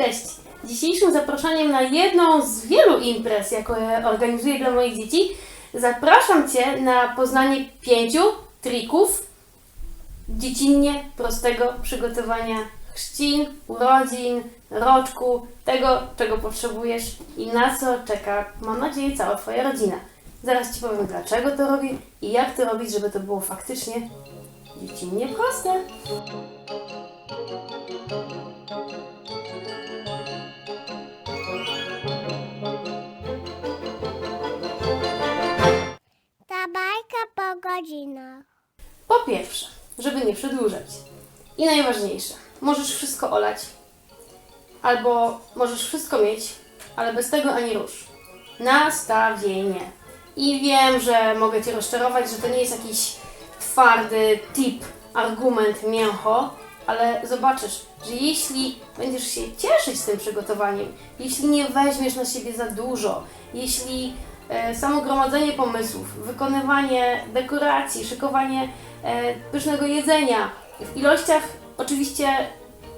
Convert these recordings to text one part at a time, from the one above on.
Cześć! Dzisiejszym zaproszeniem na jedną z wielu imprez, jaką organizuję dla moich dzieci, zapraszam Cię na poznanie pięciu trików dziecinnie prostego przygotowania chrzcin, urodzin, roczku, tego, czego potrzebujesz i na co czeka, mam nadzieję, cała Twoja rodzina. Zaraz Ci powiem, dlaczego to robię i jak to robić, żeby to było faktycznie dziecinnie proste. Po godzinach. Po pierwsze, żeby nie przedłużać. I najważniejsze, możesz wszystko olać. Albo możesz wszystko mieć, ale bez tego ani rusz. Nastawienie. I wiem, że mogę Cię rozczarować, że to nie jest jakiś twardy tip, argument, mięcho, ale zobaczysz, że jeśli będziesz się cieszyć tym przygotowaniem, jeśli nie weźmiesz na siebie za dużo, jeśli samo gromadzenie pomysłów, wykonywanie dekoracji, szykowanie e, pysznego jedzenia w ilościach oczywiście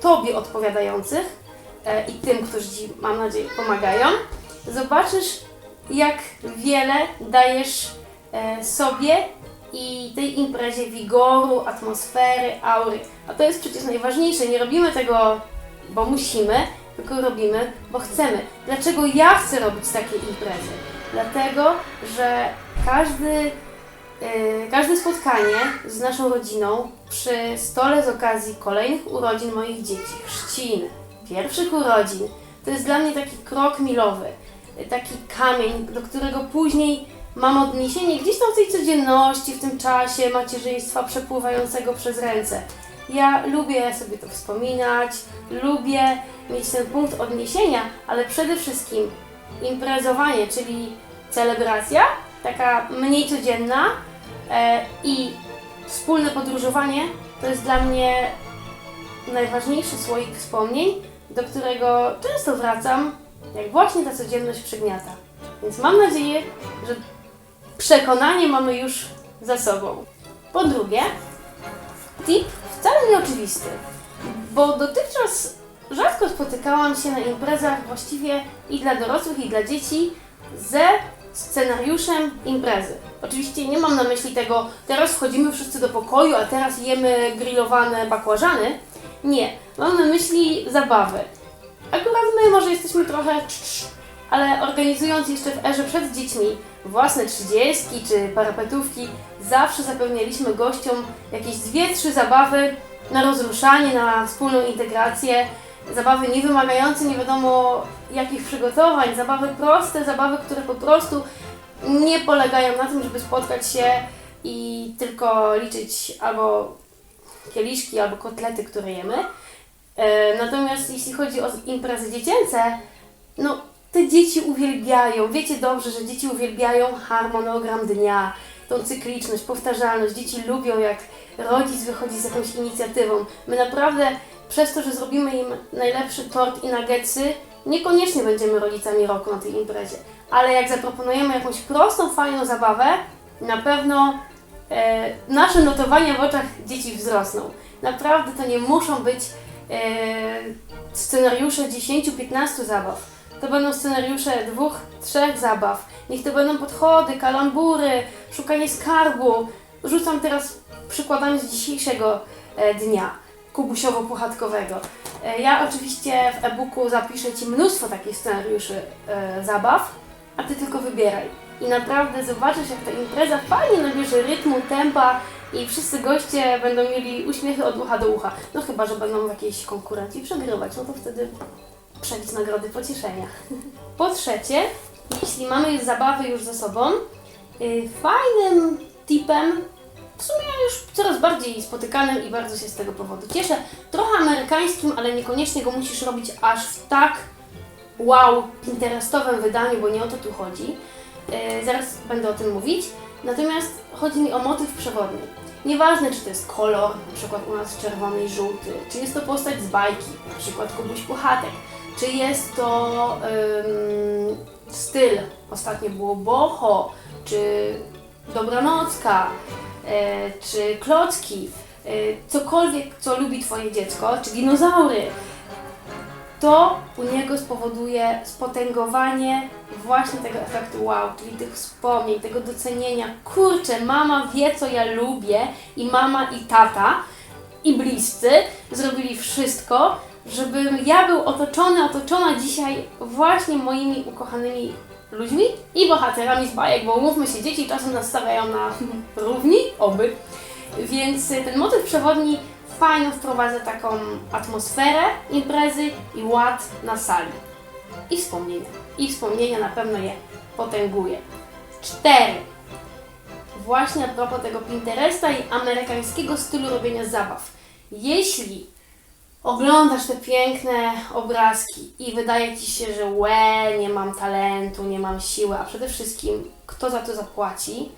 Tobie odpowiadających e, i tym, którzy Ci, mam nadzieję, pomagają, zobaczysz, jak wiele dajesz e, sobie i tej imprezie wigoru, atmosfery, aury. A to jest przecież najważniejsze. Nie robimy tego, bo musimy, tylko robimy, bo chcemy. Dlaczego ja chcę robić takie imprezy? Dlatego, że każdy, e, każde spotkanie z naszą rodziną przy stole z okazji kolejnych urodzin moich dzieci, chrzcin, pierwszych urodzin, to jest dla mnie taki krok milowy, taki kamień, do którego później mam odniesienie gdzieś tam w tej codzienności, w tym czasie macierzyństwa przepływającego przez ręce. Ja lubię sobie to wspominać, lubię mieć ten punkt odniesienia, ale przede wszystkim imprezowanie, czyli celebracja, taka mniej codzienna e, i wspólne podróżowanie to jest dla mnie najważniejszy słoik wspomnień, do którego często wracam, jak właśnie ta codzienność przygniata. Więc mam nadzieję, że przekonanie mamy już za sobą. Po drugie, tip wcale nieoczywisty, bo dotychczas rzadko spotykałam się na imprezach właściwie i dla dorosłych, i dla dzieci ze scenariuszem imprezy. Oczywiście nie mam na myśli tego, teraz wchodzimy wszyscy do pokoju, a teraz jemy grillowane bakłażany. Nie, mam na myśli zabawy. Akurat my może jesteśmy trochę cz, ale organizując jeszcze w erze przed dziećmi własne trzydziestki czy parapetówki, zawsze zapewnialiśmy gościom jakieś dwie, trzy zabawy na rozruszanie, na wspólną integrację. Zabawy nie wymagające nie wiadomo jakich przygotowań, zabawy proste, zabawy, które po prostu nie polegają na tym, żeby spotkać się i tylko liczyć albo kieliszki, albo kotlety, które jemy. E, Natomiast jeśli chodzi o imprezy dziecięce, no te dzieci uwielbiają, wiecie dobrze, że dzieci uwielbiają harmonogram dnia, tą cykliczność, powtarzalność. Dzieci lubią, jak rodzic wychodzi z jakąś inicjatywą. My naprawdę przez to, że zrobimy im najlepszy tort i nuggetsy, niekoniecznie będziemy rodzicami roku na tej imprezie. Ale jak zaproponujemy jakąś prostą, fajną zabawę, na pewno e, nasze notowania w oczach dzieci wzrosną. Naprawdę to nie muszą być e, scenariusze 10-15 zabaw. To będą scenariusze dwóch, trzech zabaw. Niech to będą podchody, kalambury, szukanie skarbu. Rzucam teraz przykładami z dzisiejszego e, dnia, kubusiowo-puchatkowego. E, ja oczywiście w e-booku zapiszę Ci mnóstwo takich scenariuszy e, zabaw, a Ty tylko wybieraj. I naprawdę zobaczysz, jak ta impreza fajnie nabierze rytmu, tempa i wszyscy goście będą mieli uśmiechy od ucha do ucha. No chyba, że będą w jakiejś konkurencji przegrywać, no to wtedy przejdź nagrody pocieszenia. Po trzecie, jeśli mamy zabawy już ze sobą, y, fajnym tipem, w sumie już coraz bardziej spotykanym i bardzo się z tego powodu cieszę, trochę amerykańskim, ale niekoniecznie go musisz robić aż w tak wow, interesowym wydaniu, bo nie o to tu chodzi. Yy, zaraz będę o tym mówić. Natomiast chodzi mi o motyw przewodni. Nieważne, czy to jest kolor, na przykład u nas czerwony i żółty, czy jest to postać z bajki, na przykład Kubuś Puchatek, czy jest to styl, ostatnio było boho, czy dobranocka, czy klocki, e, cokolwiek, co lubi Twoje dziecko, czy dinozaury, to u niego spowoduje spotęgowanie właśnie tego efektu wow, czyli tych wspomnień, tego docenienia. Kurczę, mama wie, co ja lubię i mama i tata i bliscy zrobili wszystko, żebym ja był otoczony, otoczona dzisiaj właśnie moimi ukochanymi ludźmi i bohaterami z bajek, bo umówmy się, dzieci czasem nas stawiają na równi, oby. Więc y, ten motyw przewodni fajnie wprowadza taką atmosferę imprezy i ład na sali. I wspomnienia. I wspomnienia na pewno je potęguje. Cztery. Właśnie a propos tego Pinteresta i amerykańskiego stylu robienia zabaw. Jeśli oglądasz te piękne obrazki i wydaje Ci się, że łe, nie mam talentu, nie mam siły, a przede wszystkim kto za to zapłaci,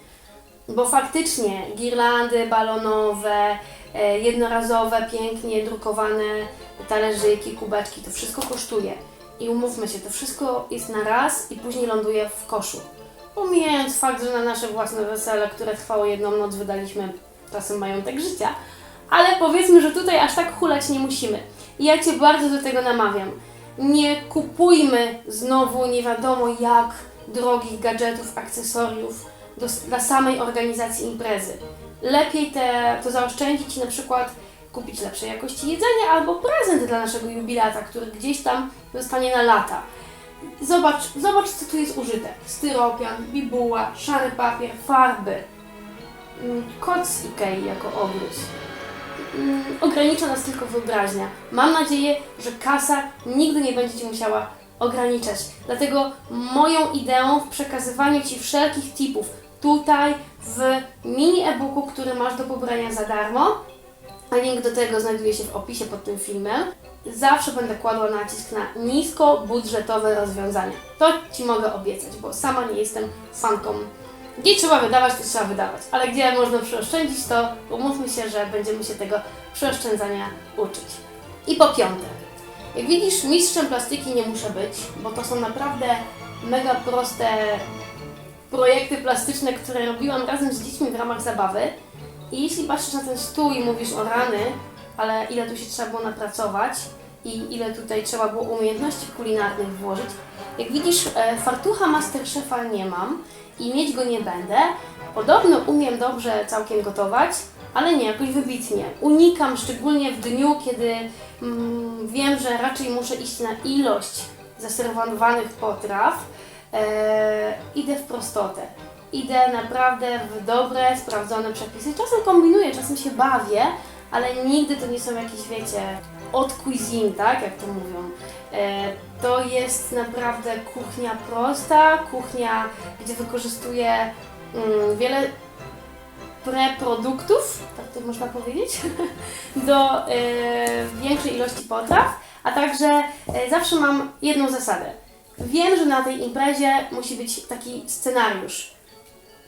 bo faktycznie girlandy balonowe, e, jednorazowe, pięknie drukowane talerzyki, kubeczki, to wszystko kosztuje. I umówmy się, to wszystko jest na raz i później ląduje w koszu. Pomijając fakt, że na nasze własne wesele, które trwało jedną noc, wydaliśmy czasem majątek życia, ale powiedzmy, że tutaj aż tak hulać nie musimy. Ja Cię bardzo do tego namawiam. Nie kupujmy znowu nie wiadomo jak drogich gadżetów, akcesoriów do, dla samej organizacji imprezy. Lepiej te, to zaoszczędzić i na przykład kupić lepszej jakości jedzenie albo prezent dla naszego jubilata, który gdzieś tam zostanie na lata. Zobacz, zobacz co tu jest użyte. Styropian, bibuła, szary papier, farby. Mm, Kot z Ikei jako obrus. Mm, Ogranicza nas tylko wyobraźnia. Mam nadzieję, że kasa nigdy nie będzie Cię musiała ograniczać. Dlatego moją ideą w przekazywaniu Ci wszelkich tipów tutaj w mini e-booku, który masz do pobrania za darmo, a link do tego znajduje się w opisie pod tym filmem, zawsze będę kładła nacisk na niskobudżetowe rozwiązania. To Ci mogę obiecać, bo sama nie jestem fanką. Gdzie trzeba wydawać, to trzeba wydawać, ale gdzie można przeoszczędzić, to umówmy się, że będziemy się tego przeoszczędzania uczyć. I po piąte, jak widzisz, mistrzem plastyki nie muszę być, bo to są naprawdę mega proste projekty plastyczne, które robiłam razem z dziećmi w ramach zabawy. I jeśli patrzysz na ten stół i mówisz o rany, ale ile tu się trzeba było napracować i ile tutaj trzeba było umiejętności kulinarnych włożyć, jak widzisz, e, fartucha Masterchefa nie mam i mieć go nie będę. Podobno umiem dobrze całkiem gotować, ale nie jakoś wybitnie. Unikam szczególnie w dniu, kiedy mm, wiem, że raczej muszę iść na ilość zaserwowanych potraw. E, idę w prostotę. Idę naprawdę w dobre, sprawdzone przepisy. Czasem kombinuję, czasem się bawię, ale nigdy to nie są jakieś, wiecie, od cuisine, tak, jak to mówią. E, to jest naprawdę kuchnia prosta, kuchnia, gdzie wykorzystuję mm, wiele preproduktów, tak to można powiedzieć, do e, większej ilości potraw, a także e, zawsze mam jedną zasadę. Wiem, że na tej imprezie musi być taki scenariusz,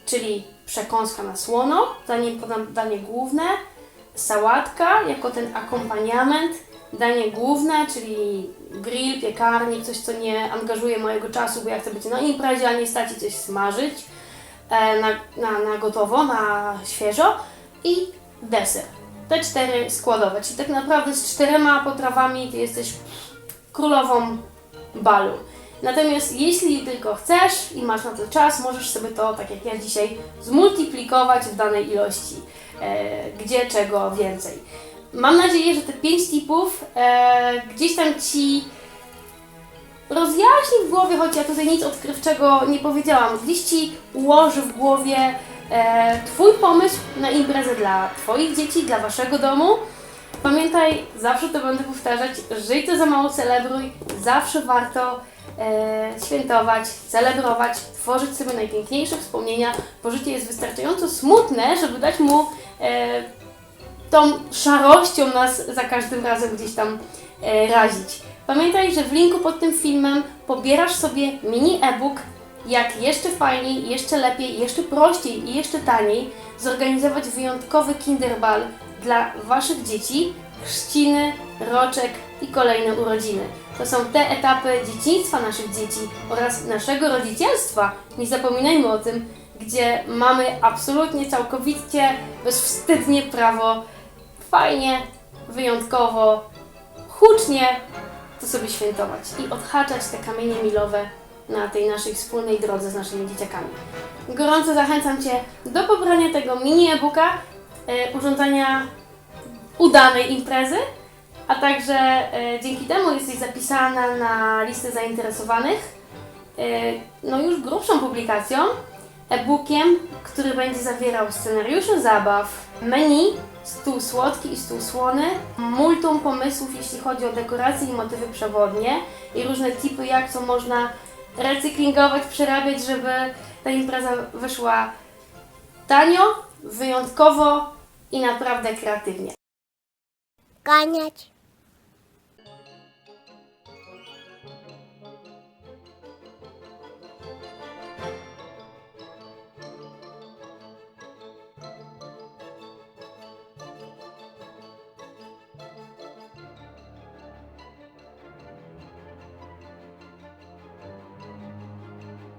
czyli przekąska na słono, danie, podam danie główne, sałatka jako ten akompaniament, danie główne, czyli grill, piekarnik, coś co nie angażuje mojego czasu, bo ja chcę być na imprezie, a nie stać i coś smażyć e, na, na, na gotowo, na świeżo i deser. Te cztery składowe, czyli tak naprawdę z czterema potrawami ty jesteś królową balu. Natomiast jeśli tylko chcesz i masz na to czas, możesz sobie to, tak jak ja dzisiaj, zmultiplikować w danej ilości, gdzie czego więcej. Mam nadzieję, że te pięć tipów e, gdzieś tam Ci rozjaśni w głowie, choć ja tutaj nic odkrywczego nie powiedziałam, gdzieś Ci ułoży w głowie e, Twój pomysł na imprezę dla Twoich dzieci, dla Waszego domu. Pamiętaj, zawsze to będę powtarzać, żyj to za mało celebruj, zawsze warto e, świętować, celebrować, tworzyć sobie najpiękniejsze wspomnienia, bo życie jest wystarczająco smutne, żeby dać mu e, tą szarością nas za każdym razem gdzieś tam e, razić. Pamiętaj, że w linku pod tym filmem pobierasz sobie mini e-book, jak jeszcze fajniej, jeszcze lepiej, jeszcze prościej i jeszcze taniej zorganizować wyjątkowy kinderbal dla Waszych dzieci, chrzciny, roczek i kolejne urodziny. To są te etapy dzieciństwa naszych dzieci oraz naszego rodzicielstwa. Nie zapominajmy o tym, gdzie mamy absolutnie, całkowicie, bezwstydnie prawo fajnie, wyjątkowo, hucznie to sobie świętować i odhaczać te kamienie milowe na tej naszej wspólnej drodze z naszymi dzieciakami. Gorąco zachęcam Cię do pobrania tego mini e-booka, e, urządzenia udanej imprezy, a także e, dzięki temu jesteś zapisana na listę zainteresowanych e, no już grubszą publikacją, e-bookiem, który będzie zawierał scenariusze zabaw, menu, stół słodki i stół słony, multum pomysłów jeśli chodzi o dekoracje i motywy przewodnie i różne tipy, jak to można recyklingować, przerabiać, żeby ta impreza wyszła tanio, wyjątkowo i naprawdę kreatywnie. Koniec.